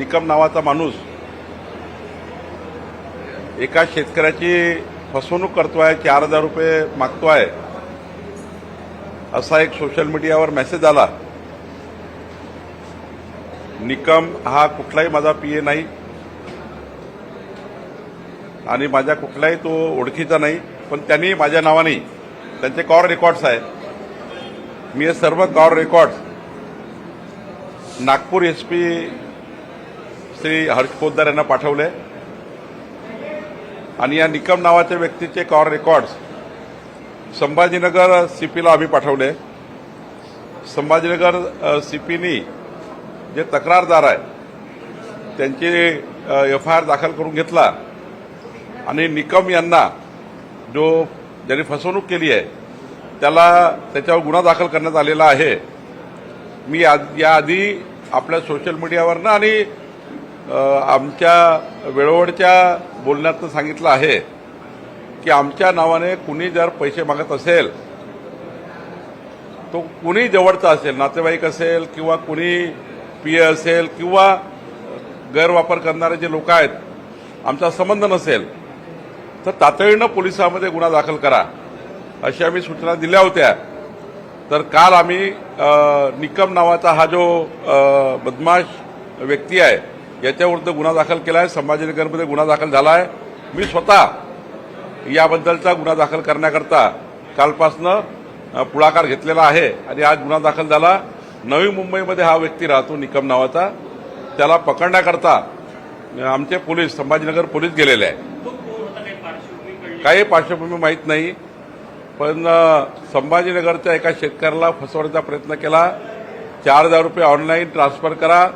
निकम नावाचा माणूस एका शेतकऱ्याची फसवणूक करतोय चार हजार रुपये मागतोय असा एक सोशल मीडियावर मेसेज आला. निकम हा कुठलाही माझा पीए नाही आणि माझ्या कुठलाही तो ओळखीचा नाही पण त्यांनी माझ्या नावाने त्यांचे कॉर रेकॉर्ड्स आहेत. मी हे सर्व कॉर records Nagpur S P Shri Harsh Poddar यांना पाठवले. आणि या निकम नावाच्या व्यक्तीचे कॉर रेकॉर्ड्स संभाजीनगर सीपीला आम्ही पाठवले. संभाजीनगर सीपीनी जे तक्रारदार आहे त्यांची एफ आय आर दाखल करून घेतला. आणि निकम यांना जो ज्यांनी फसवणूक केली आहे त्याला त्याच्यावर गुन्हा दाखल करण्यात आलेला आहे. मी याआधी आपल्या सोशल मीडियावरनं आणि आमच्या वेळोवेळच्या बोलण्यातनं सांगितलं आहे की आमच्या नावाने कुणी जर पैसे मागत असेल तो कुणी जवळचा असेल नातेवाईक असेल किंवा कुणी पीए असेल किंवा गैरवापर करणारे जे लोक आहेत आमचा संबंध नसेल तर तातडीनं पोलिसांमध्ये गुन्हा दाखल करा अशी आम्ही सूचना दिल्या होत्या. तर काल आम्ही निकम नावाचा हा जो बदमाश व्यक्ती आहे याच्याविरुद्ध गुन्हा दाखल केला आहे संभाजीनगरमध्ये गुन्हा दाखल झाला आहे मी स्वतः याबद्दलचा गुन्हा दाखल करण्याकरता कालपासनं पुढाकार घेतलेला आहे आणि आज गुन्हा दाखल झाला. नवी मुंबईमध्ये हा व्यक्ती राहतो निकम नावाचा. त्याला पकडण्याकरता आमचे पोलीस संभाजीनगर पोलीस गेलेले आहे काही पार्श्वभूमी माहीत नाही पण संभाजीनगरच्या एका शेतकऱ्याला फसवण्याचा प्रयत्न केला. चार हजार रुपये ऑनलाईन ट्रान्सफर करा.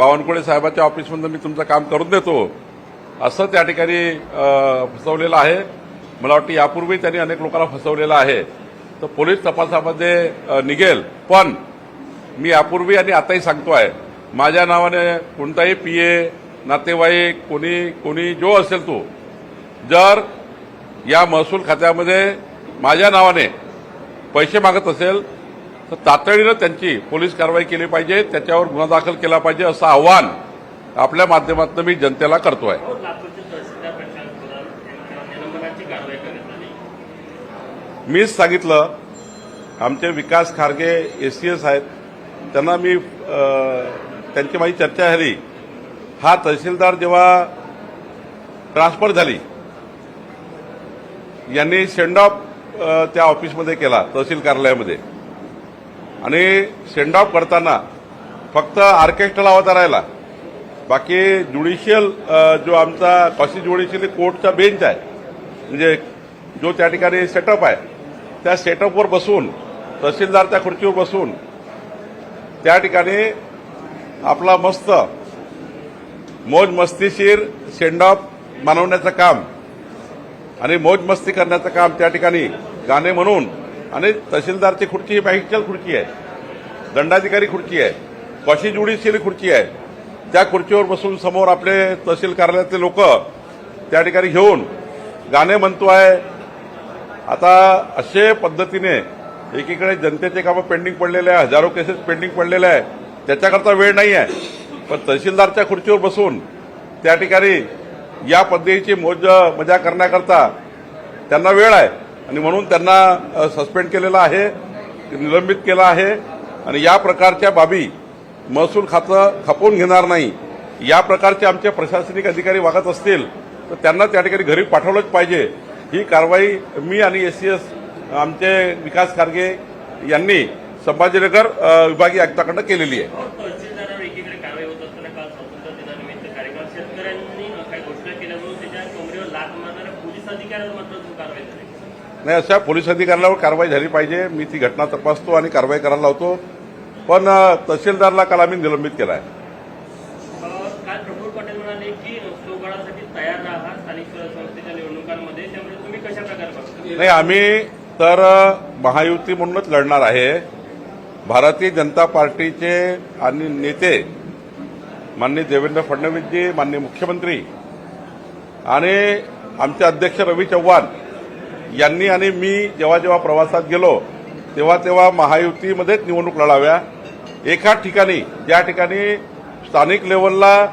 बावनकुळे साहेबाच्या ऑफिसमधून मी तुमचं काम करून देतो. असं त्या ठिकाणी फसवलेलं आहे. मला वाटतं यापूर्वी त्यांनी अनेक लोकांना फसवलेलं आहे. तर पोलीस तपासामध्ये निघेल. पण मी यापूर्वी आणि आताही सांगतो आहे माझ्या नावाने कोणताही पीए नातेवाईक कोणी कोणी जो असेल तो जर या महसूल खात्यामध्ये माझ्या नावाने पैसे मागत असेल तर तातडीनं त्यांची पोलीस कारवाई केली पाहिजे त्याच्यावर गुन्हा दाखल केला पाहिजे असं आव्हान आपल्या माध्यमातून मी जनतेला करतोय. हो, मीच सांगितलं आमचे विकास खारगे एसीएस आहेत त्यांना मी त्यांची माझी चर्चा झाली. हा तहसीलदार जेव्हा ट्रान्सफर झाली यांनी सेंड ऑफ त्या ऑफिसमध्ये केला तहसील कार्यालयामध्ये. आणि सेंड ऑफ करताना फक्त ऑर्केस्ट्रा लावता राहिला. बाकी ज्युडिशियल जो आमचा कॉसी ज्युडिशियल कोर्टचा बेंच आहे म्हणजे जो त्या ठिकाणी सेटअप आहे त्या सेटअपवर बसून तहसीलदार त्या खुर्चीवर बसून त्या ठिकाणी आपला मस्त मौज मस्तीशीर सेंड ऑफ मानवण्याचं काम आणि मौज मस्ती करण्याचं काम त्या ठिकाणी गाणे म्हणून आणि तहसीलदारची खुर्ची ही मॅजिस्ट्रियल खुर्ची आहे. दंडाधिकारी खुर्ची आहे. कॉशी ज्युडिशियल खुर्ची आहे. त्या खुर्चीवर बसून समोर आपले तहसील कार्यालयातले लोक त्या ठिकाणी घेऊन गाणे म्हणतो आहे. आता असे पद्धतीने एकीकडे जनतेचे कामं पेंडिंग पडलेले आहे. हजारो केसेस पेंडिंग पडलेले आहे. त्याच्याकरता वेळ नाही आहे. पण तहसीलदारच्या खुर्चीवर बसून त्या ठिकाणी या पद्धतीची मोज मजा करण्याकरता त्यांना वेळ आहे. आणि म्हणून त्यांना सस्पेंड केलेलं आहे निलंबित केलं आहे. आणि या प्रकारच्या बाबी महसूल खातं खपवून घेणार नाही या प्रकारचे आमचे प्रशासनिक अधिकारी वागत असतील तर त्यांना त्या ठिकाणी घरी पाठवलंच पाहिजे. ही कारवाई मी आणि एस आमचे विकास खारगे यांनी संभाजीनगर विभागीय आयुक्ताकडनं केलेली आहे. शेतकऱ्यांनी नाही अशा पोलीस अधिकाऱ्यावर कारवाई झाली पाहिजे. मी ती घटना तपासतो आणि कारवाई करायला लावतो. पण तहसीलदारला काल आम्ही निलंबित केला आहे. नाही आम्ही तर महायुती म्हणूनच लढणार आहे. भारतीय जनता पार्टीचे आणि नेते माननीय देवेंद्र फडणवीसजी माननीय मुख्यमंत्री आणि आमचे अध्यक्ष रवी चव्हाण यांनी आणि मी जेव्हा जेव्हा प्रवासात गेलो तेव्हा तेव्हा महायुतीमध्येच निवडणूक लढाव्या. एका ठिकाणी ज्या ठिकाणी स्थानिक लेवलला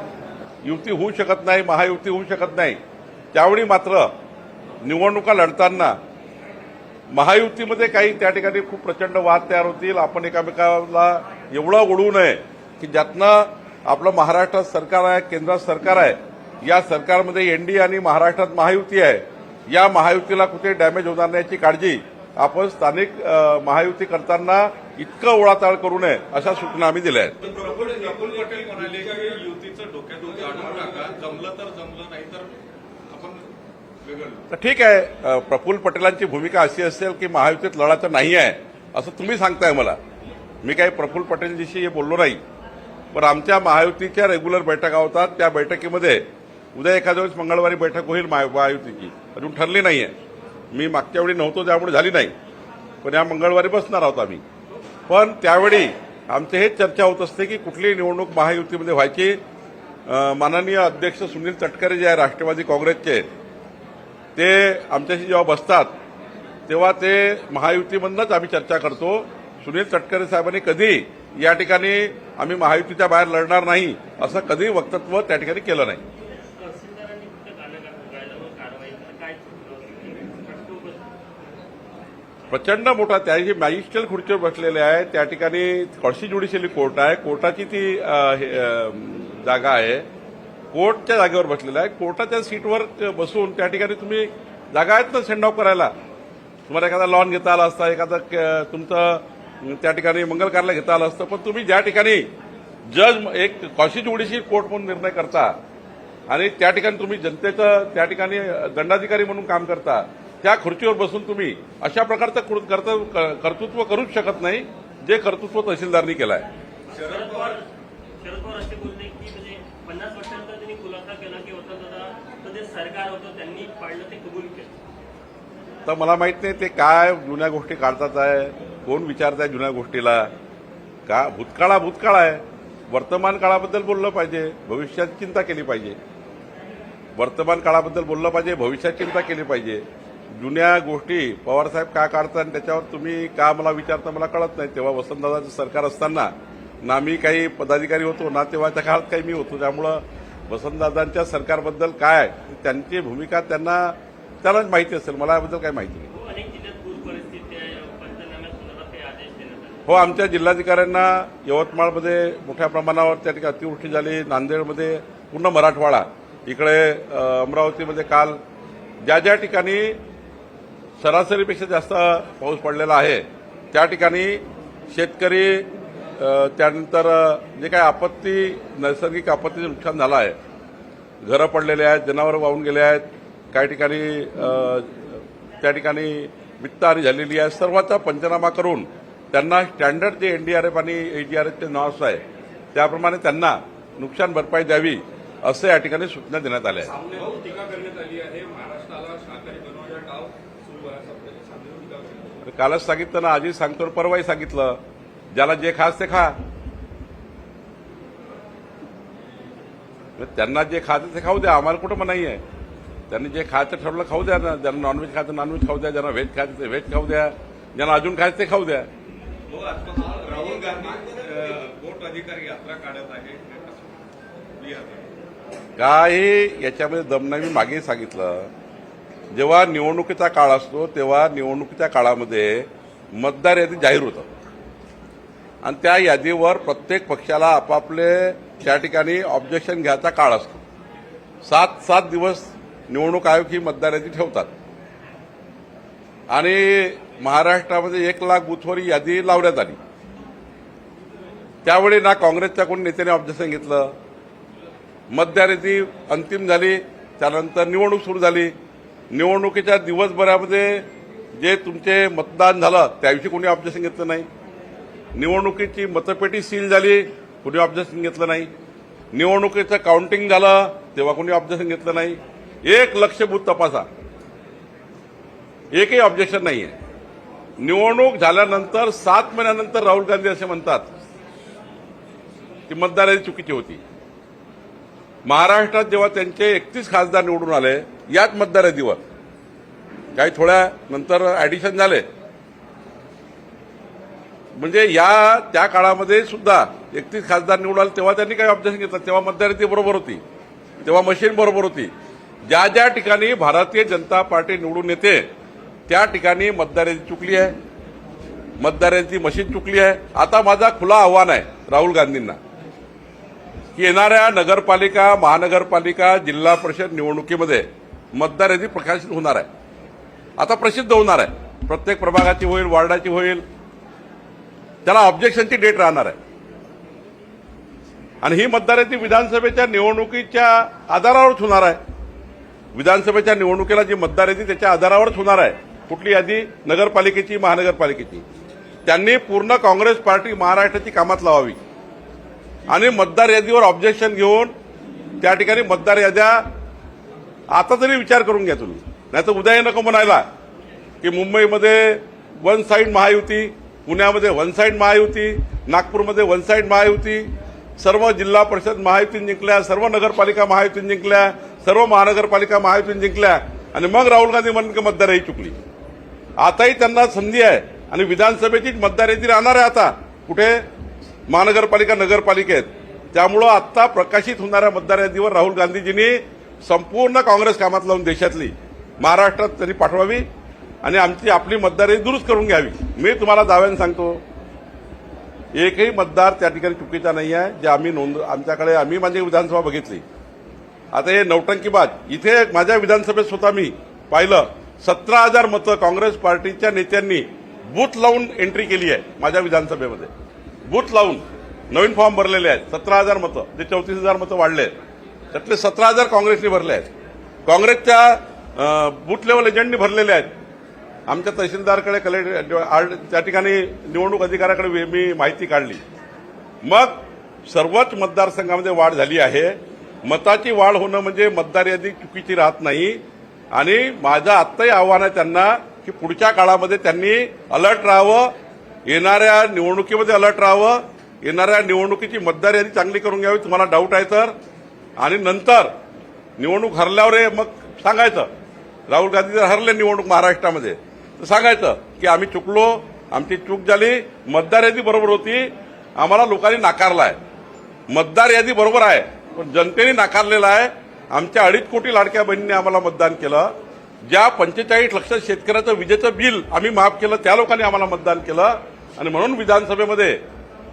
युती होऊ शकत नाही महायुती होऊ शकत नाही. त्यावेळी मात्र निवडणुका लढताना महायुतीमध्ये काही त्या ठिकाणी खूप प्रचंड वाद तयार होतील. आपण एकामेकाला एवढं ओढवू नये की ज्यातनं आपलं महाराष्ट्रात सरकार आहे केंद्रात सरकार आहे. या सरकारमध्ये एनडीए आणि महाराष्ट्रात महायुती आहे. या महायुतीला कुठे डॅमेज होणार नाही याची काळजी आपण स्थानिक महायुती करताना इतकं ओळाताळ करू नये अशा सूचना आम्ही दिल्या आहेत. तर ठीक आहे प्रफुल्ल पटेलांची भूमिका अशी असेल की महायुतीत लढायचं नाही आहे असं तुम्ही सांगताय मला. मी काही प्रफुल्ल पटेलजीशी हे बोललो नाही. पण आमच्या महायुतीच्या रेग्युलर बैठका होतात. त्या बैठकीमध्ये उद्या एखाद्या वेळेस मंगळवारी बैठक होईल महायुतीची. अजून ठरली नाही आहे मी मागच्या वेळी नव्हतो त्यामुळे झाली नाही. पण या मंगळवारी बसणार आहोत आम्ही. पण त्यावेळी आमचे हेच चर्चा होत असते की कुठली निवडणूक महायुतीमध्ये व्हायची. माननीय अध्यक्ष सुनील तटकरे जे आहे राष्ट्रवादी काँग्रेसचे ते आमच्याशी जेव्हा बसतात तेव्हा ते महायुतीमधनंच आम्ही चर्चा करतो. सुनील तटकरे साहेबांनी कधी या ठिकाणी आम्ही महायुतीच्या बाहेर लढणार नाही असं कधी वक्तव्य त्या ठिकाणी केलं नाही तहसीलदारांनी कुठं कानाकाट करायला मग कारवाई तर काय चुकलं प्रश्न उपस्थित प्रचंड मोठा त्या जे मॅजिस्ट्रेल खुर्चीवर बसलेले आहे त्या ठिकाणी कळशी ज्युडिशियली कोर्ट आहे. कोर्टाची ती हे, जागा आहे. कोर्टच्या जागेवर बसलेला आहे. कोर्टाच्या सीटवर बसून त्या ठिकाणी तुम्ही जागा आहेत ना सेंड ऑफ करायला? तुम्हाला एखादा लॉन घेता आला असता एखादा क- तुमचं त्या ठिकाणी मंगल कार्यालय घेता आलं असतं. पण तुम्ही ज्या ठिकाणी जज एक कौशी ज्युडिशियल कोर्ट म्हणून निर्णय करता आणि त्या ठिकाणी तुम्ही जनतेचं त्या ठिकाणी दंडाधिकारी म्हणून काम करता त्या खुर्चीवर बसून तुम्ही अशा प्रकारचं कर्तृत्व करूच शकत नाही जे कर्तृत्व तहसीलदारनी केलं आहे शरद पवार शरद पवार असे बोलले की म्हणजे पन्नास वर्षानंतर त्यांनी खुलासा केला की वसंतदादा जे सरकार होतं त्यांनी पाडलं ते कबूल केलं. तर मला माहीत नाही ते काय जुन्या गोष्टी काढतात आहे कोण विचारत आहे जुन्या गोष्टीला. का भूतकाळ हा भूतकाळ आहे. वर्तमान काळाबद्दल बोललं पाहिजे भविष्यात चिंता केली पाहिजे. वर्तमान काळाबद्दल बोललं पाहिजे भविष्यात चिंता केली पाहिजे. जुन्या गोष्टी पवारसाहेब का काढतात आणि त्याच्यावर तुम्ही का मला विचारता मला कळत नाही. तेव्हा वसंतदादाचं सरकार असताना ना मी काही पदाधिकारी होतो ना तेव्हा त्या काळात काही मी होतो. त्यामुळं वसंतदादांच्या सरकारबद्दल काय त्यांची भूमिका त्यांना त्यालाच माहिती असेल. मला याबद्दल काही माहिती नाही. हो हो आमच्या जिल्हाधिकाऱ्यांना यवतमाळमध्ये मोठ्या प्रमाणावर त्या ठिकाणी अतिवृष्टी झाली. नांदेडमध्ये पूर्ण मराठवाडा. इकडे अमरावतीमध्ये काल ज्या ज्या ठिकाणी सरासरीपेक्षा जास्त पाऊस पडलेला आहे. त्या ठिकाणी शेतकरी त्यानंतर जे काही आपत्ती नैसर्गिक आपत्तीचं नुकसान झालं आहे. घरं पडलेले आहेत जनावरं वाहून गेले आहेत. काही ठिकाणी त्या ठिकाणी वित्तहानी झालेली आहे. सर्वांचा पंचनामा करून त्यांना स्टँडर्ड जे एनडीआरएफ आणि एजीआरएफचे नॉर्म्स आहे त्याप्रमाणे त्यांना नुकसान भरपाई द्यावी असं या ठिकाणी सूचना देण्यात आल्या आहेत सामन्यावर टीका करण्यात आली आहे महाराष्ट्राला शाकाहारी बनवण्याचा डाव सुरू आहे असं सामन्यावर टीका करण्यात आली. कालच सांगितलं ना आधी सांगतो परवाही सांगितलं. ज्याला जे खास ते खा. त्यांना जे खायचं ते खाऊ द्या आम्हाला कुठं मनाई आहे त्यांनी जे खायचं ठरवलं खाऊ द्या ना ज्यांना नॉनव्हेज खायचं नॉनव्हेज खाऊ द्या ज्यांना व्हेज खायचं ते व्हेज खाऊ द्या ज्यांना अजून खायचं ते खाऊ द्या. हो राहुल गांधी अधिकारी यात्रा काढत आहे. काही याच्यामध्ये दम नाही मी मागे सांगितलं. जेव्हा निवडणुकीचा काळ असतो तेव्हा निवडणुकीच्या काळामध्ये मतदार यादी जाहीर होतात आणि त्या यादीवर प्रत्येक पक्षाला आपापले त्या ठिकाणी ऑब्जेक्शन घ्यायचा काळ असतो. सात सात दिवस निवडणूक आयोग ही मतदार यादी ठेवतात. आणि महाराष्ट्रामध्ये एक लाख बुथवर यादी लावण्यात आली. त्यावेळी ना काँग्रेसच्या कोणी नेत्याने ऑब्जेक्शन घेतलं मतदार यादी अंतिम झाली त्यानंतर निवडणूक सुरू झाली. निवडणुकीच्या दिवसभरामध्ये जे तुमचे मतदान झालं त्याविषयी कोणी ऑब्जेक्शन घेतलं नाही. निवडणुकीची मतपेटी सील झाली कोणी ऑब्जेक्शन घेतलं नाही. निवडणुकीचं काउंटिंग झालं तेव्हा कोणी ऑब्जेक्शन घेतलं नाही. एक लक्षभूत तपासा. एकही ऑब्जेक्शन नाही आहे निवडणूक झाल्यानंतर सात महिन्यानंतर राहुल गांधी असे म्हणतात की मतदार यादी चुकीची होती. महाराष्ट्रात जेव्हा त्यांचे एकतीस खासदार निवडून आले याच मतदार दिवस काही थोड्या नंतर ऍडिशन झाले. म्हणजे या त्या काळामध्ये सुद्धा एकतीस खासदार निवडून आले तेव्हा त्यांनी काही ऑब्जेक्शन घेतलं. तेव्हा मतदारिती बरोबर होती. तेव्हा मशीन बरोबर होती. ज्या ज्या ठिकाणी भारतीय जनता पार्टी निवडून येते त्या ठिकाणी मतदारिती चुकली आहे. मतदारांची मशीन चुकली आहे. आता माझा खुला आव्हान आहे राहुल गांधींना की येणाऱ्या नगरपालिका महानगरपालिका जिल्हा परिषद निवडणुकीमध्ये मतदार यादी प्रकाशित होणार आहे. आता प्रसिद्ध होणार आहे. प्रत्येक प्रभागाची होईल वार्डाची होईल. त्याला ऑब्जेक्शनची डेट राहणार आहे. आणि ही मतदार यादी विधानसभेच्या निवडणुकीच्या आधारावरच होणार आहे. विधानसभेच्या निवडणुकीला जी मतदार यादी त्याच्या आधारावरच होणार आहे. कुठली यादी? नगरपालिकेची महानगरपालिकेची. त्यांनी पूर्ण काँग्रेस पार्टी महाराष्ट्राची कामात लावावी. आणि मतदार यादीवर ऑब्जेक्शन घेऊन त्या ठिकाणी मतदार याद्या आता तरी विचार करून घ्या तुम्ही. नाही तर उद्या नको म्हणायला. की मुंबईमध्ये वन साईड महायुती पुण्यामध्ये वन साईड महायुती नागपूरमध्ये वन साईड महायुती सर्व जिल्हा परिषद महायुतीन जिंकल्या सर्व नगरपालिका महायुतीन जिंकल्या सर्व महानगरपालिका महायुतीन जिंकल्या आणि मग राहुल गांधी म्हणून की मतदारही चुकली. आताही त्यांना संधी आहे. आणि विधानसभेचीच मतदार राहणार आहे आता. कुठे? महानगरपालिका नगरपालिकेत. त्यामुळं आत्ता प्रकाशित होणाऱ्या मतदार यादीवर राहुल गांधीजींनी संपूर्ण काँग्रेस कामात लावून देशातली महाराष्ट्रात तरी पाठवावी आणि आमची आपली मतदार दुरुस्त करून घ्यावी. मी तुम्हाला दाव्याने सांगतो एकही मतदार त्या ठिकाणी चुकीचा नाही आहे. जे आम्ही नोंद आमच्याकडे आम्ही माझी विधानसभा बघितली. आता हे नौटंकीबाद इथे माझ्या विधानसभेत स्वतः मी पाहिलं सतरा हजार मतं काँग्रेस पार्टीच्या नेत्यांनी बूथ लावून एंट्री केली आहे माझ्या विधानसभेमध्ये. बूथ लावून नवीन फॉर्म भरलेले आहेत सतरा हजार मतं जे चौतीस हजार मतं वाढले आहेत. त्यातले सतरा हजार काँग्रेसने भरले आहेत. काँग्रेसच्या बूथ लेवल एजंटनी भरलेले आहेत. आमच्या तहसीलदारकडे कलेक्टर त्या ठिकाणी निवडणूक अधिकाऱ्याकडे मी माहिती काढली. मग सर्वच मतदारसंघामध्ये वाढ झाली आहे. मताची वाढ होणं म्हणजे मतदार यादी चुकीची राहत नाही. आणि माझं आत्ताही आव्हान आहे त्यांना की पुढच्या काळामध्ये त्यांनी अलर्ट राहावं. येणाऱ्या निवडणुकीमध्ये अलर्ट राहावं. येणाऱ्या निवडणुकीची मतदार यादी चांगली करून घ्यावी. तुम्हाला डाऊट आहे तर आणि नंतर निवडणूक हरल्यावर हे मग सांगायचं. राहुल गांधी जर हरले निवडणूक महाराष्ट्रामध्ये तर सांगायचं की आम्ही चुकलो आमची चूक झाली मतदार यादी बरोबर होती आम्हाला लोकांनी नाकारला आहे मतदार यादी बरोबर आहे पण जनतेने नाकारलेला आहे. आमच्या अडीच कोटी लाडक्या बहिणीने आम्हाला मतदान केलं. ज्या पंचेचाळीस लक्ष शेतकऱ्याचं विजेचं बिल आम्ही माफ केलं त्या लोकांनी आम्हाला मतदान केलं. आणि म्हणून विधानसभेमध्ये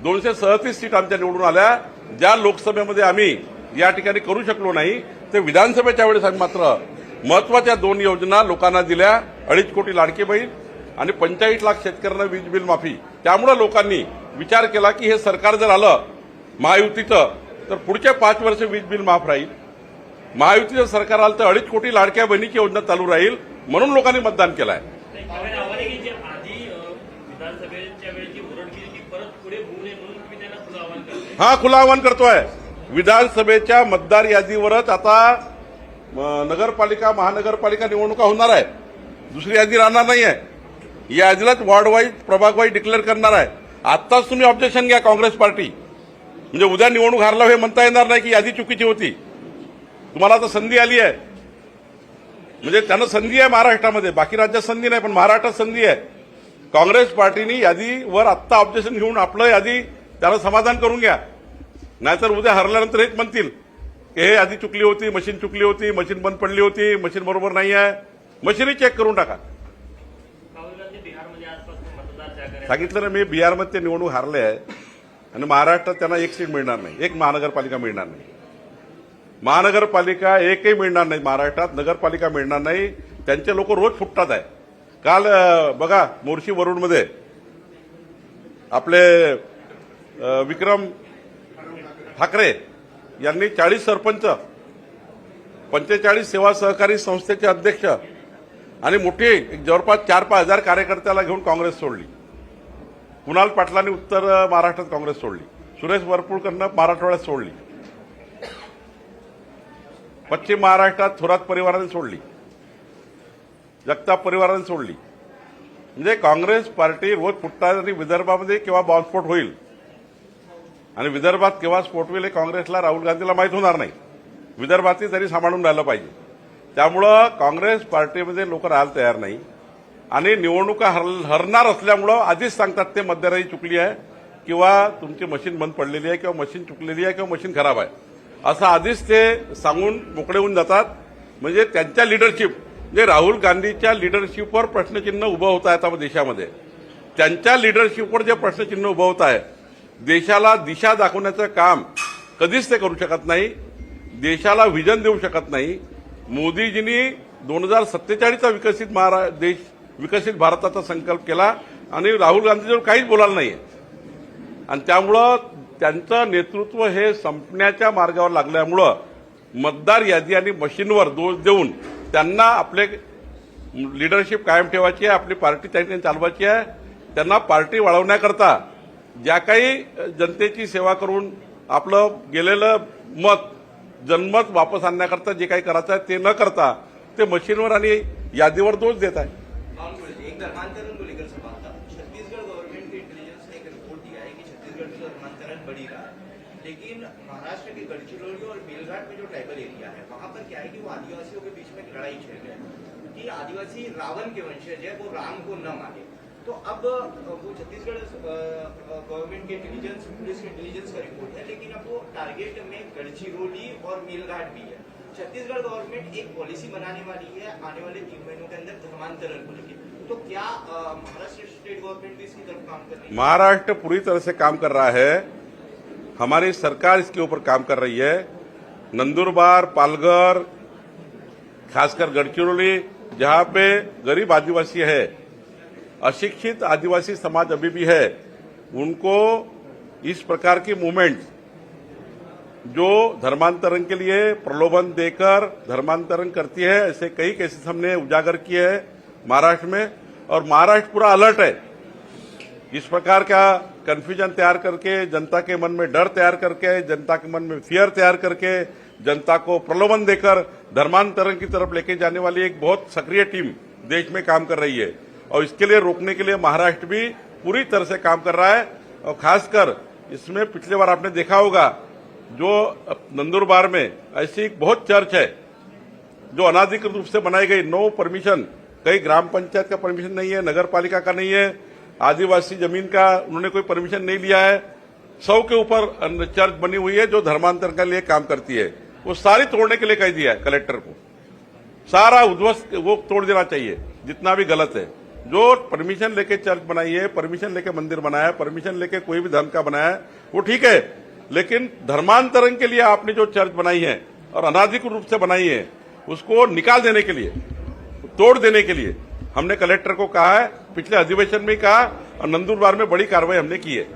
दोनशे सहतीस सीट आमच्या निवडून आल्या. ज्या लोकसभेमध्ये आम्ही या ठिकाणी करू शकलो नाही. ते विधानसभेच्या वेळेस आम्ही मात्र महत्त्वाच्या दोन योजना लोकांना दिल्या. अडीच कोटी लाडकी बहीण आणि पंचाळीस लाख शेतकऱ्यांना वीज बिल माफी. त्यामुळे लोकांनी विचार केला की हे सरकार जर आलं महायुतीचं तर पुढच्या पाच वर्ष वीज बिल माफ राहील. महायुतीचं सरकार आलं तर अडीच कोटी लाडक्या बहिणीची योजना चालू राहील म्हणून लोकांनी मतदान केलं आहे हा खुला आवाहन करतोय. विधानसभेच्या मतदार यादीवरच आता नगरपालिका महानगरपालिका निवडणुका होणार आहे दुसरी यादी राहणार नाही आहे या यादीलाच वॉर्ड वाईज प्रभाग वाईज डिक्लेअर करणार आहे. आत्ताच तुम्ही ऑब्जेक्शन घ्या काँग्रेस पार्टी. म्हणजे उद्या निवडणूक हारला हे म्हणता येणार नाही की यादी चुकीची होती. तुम्हाला आता संधी आली आहे. म्हणजे त्यांना संधी आहे महाराष्ट्रामध्ये. बाकी राज्यात संधी नाही पण महाराष्ट्रात संधी आहे. काँग्रेस पार्टीनी यादीवर आत्ता ऑब्जेक्शन घेऊन आपलं यादी त्याला समाधान करून घ्या. नाहीतर उद्या हरल्यानंतर हेच म्हणतील की हे आधी चुकली होती मशीन चुकली होती मशीन बंद पडली होती मशीन बरोबर नाही आहे. मशीनही चेक करून टाका. सांगितलं ना मी बिहारमध्ये ते निवडणूक हारले आहे आणि महाराष्ट्रात त्यांना एक सीट मिळणार नाही एक महानगरपालिका मिळणार नाही. महानगरपालिका एकही मिळणार नाही महाराष्ट्रात नगरपालिका मिळणार नाही. त्यांचे लोक रोज फुटतात आहे. काल बघा मोर्शी वरुणमध्ये आपले विक्रम ठाकरे यांनी चाळीस सरपंच पंचेचाळीस सेवा सहकारी संस्थेचे अध्यक्ष आणि मोठी एक जवळपास चार पाच हजार कार्यकर्त्याला घेऊन काँग्रेस सोडली. कुणाल पाटलांनी उत्तर महाराष्ट्रात काँग्रेस सोडली. सुरेश वरपुळकरनं मराठवाड्यात सोडली. पश्चिम महाराष्ट्रात थोरात परिवाराने सोडली. जगताप परिवाराने सोडली. म्हणजे काँग्रेस पार्टी रोज फुटतात आणि विदर्भामध्ये किंवा बॉम्बस्फोट होईल आणि विदर्भात केव्हा स्फोट काँग्रेसला राहुल गांधीला माहीत होणार नाही. विदर्भातही तरी सांभाळून राहिलं पाहिजे. त्यामुळं काँग्रेस पार्टीमध्ये लोक राहायला तयार नाही. आणि निवडणुका हर हरणार असल्यामुळं आधीच सांगतात ते मध्यराही चुकली आहे किंवा तुमची मशीन बंद पडलेली आहे किंवा मशीन चुकलेली आहे किंवा मशीन खराब आहे. असं आधीच ते सांगून मोकळे होऊन जातात. म्हणजे त्यांच्या लिडरशिप म्हणजे राहुल गांधीच्या लिडरशिपवर प्रश्नचिन्ह उभं होत आहे आता देशामध्ये. त्यांच्या लिडरशिपवर जे प्रश्नचिन्ह उभं होत आहे देशाला दिशा दाखवण्याचं काम कधीच ते करू शकत नाही देशाला व्हिजन देऊ शकत नाही. मोदीजींनी दोन हजार सत्तेचाळीसचा विकसित महारा देश विकसित भारताचा संकल्प केला आणि राहुल गांधीजवळ काहीच बोलायला नाही आणि त्यामुळं त्यांचं नेतृत्व हे संपण्याच्या मार्गावर लागल्यामुळं मतदार यादी आणि मशीनवर दोष देऊन त्यांना आपले लिडरशिप कायम ठेवायची आहे आपली पार्टी त्यांनी चालवायची आहे त्यांना पार्टी वाढवण्याकरता ज्या काही जनतेची सेवा करून आपलं गेलेलं मत जनमत वापस आणण्याकरता जे काही करायचं आहे ते न करता ते मशीनवर आणि यादीवर दोष देत आहे. लेकिन महाराष्ट्र के गढ़चिरौली और में जो ट्राइबल एरिया है वहां पर क्या है कि वो आदिवासियों के बीच में कि आदिवासी रावण के वंशज है वो राम को न माने। तो अब वो छत्तीसगढ़ गवर्नमेंट के इंटेलिजेंस पुलिस के इंटेलिजेंस का रिपोर्ट है, लेकिन अब वो टारगेट में गढ़चिरौली और मेलघाट भी है। छत्तीसगढ़ गवर्नमेंट एक पॉलिसी बनाने वाली है, आने वाले तीन महीनों के अंदर धर्मांतरण को लेकर तो क्या महाराष्ट्र स्टेट गवर्नमेंट भी इसकी तरफ़ काम कर रही है? महाराष्ट्र पूरी तरह से काम कर रहा है। हमारी सरकार इसके ऊपर काम कर रही है। नंदुरबार, पालघर, खासकर गढ़चिरौली जहाँ पे गरीब आदिवासी है अशिक्षित आदिवासी समाज अभी भी है, उनको इस प्रकार की मूवमेंट जो धर्मांतरण के लिए प्रलोभन देकर धर्मांतरण करती है, ऐसे कई केसेस हमने उजागर किए हैं महाराष्ट्र में, और महाराष्ट्र पूरा अलर्ट है। इस प्रकार का कंफ्यूजन तैयार करके, जनता के मन में डर तैयार करके, जनता के मन में फियर तैयार करके, जनता को प्रलोभन देकर धर्मांतरण की तरफ़ लेके जाने वाली एक बहुत सक्रिय टीम देश में काम कर रही है। और इसके लिए रोकने के लिए महाराष्ट्र भी पूरी तरह से काम कर रहा है। और खासकर इसमें पिछले बार आपने देखा होगा, जो नंदुरबार में ऐसी बहुत चर्च है, जो अनाधिकृत रूप से बनाई गई, नो परमिशन कहीं ग्राम पंचायत का परमिशन नहीं है, नगर पालिका का नहीं है, आदिवासी ज़मीन का उन्होंने कोई परमिशन नहीं लिया है। सौ के ऊपर चर्च बनी हुई है, जो धर्मांतरण के लिए काम करती है। वो सारी तोड़ने के लिए कह दिया है कलेक्टर को। सारा उध्वस्त वो तोड़ देना चाहिए, जितना भी गलत है। जो परमिशन लेके चर्च बनाई है परमिशन लेके मंदिर बनाया है परमिशन लेके कोई भी धर्म का बनाया है, वो ठीक है। लेकिन धर्मांतरण के लिए आपने जो चर्च बनाई है और अनाधिकृत रूप से बनाई है, उसको निकाल देने के लिए, तोड़ देने के लिए, हमने कलेक्टर को कहा है, पिछले अधिवेशन में कहा और नंदुरबार में बड़ी कार्रवाई हमने की है।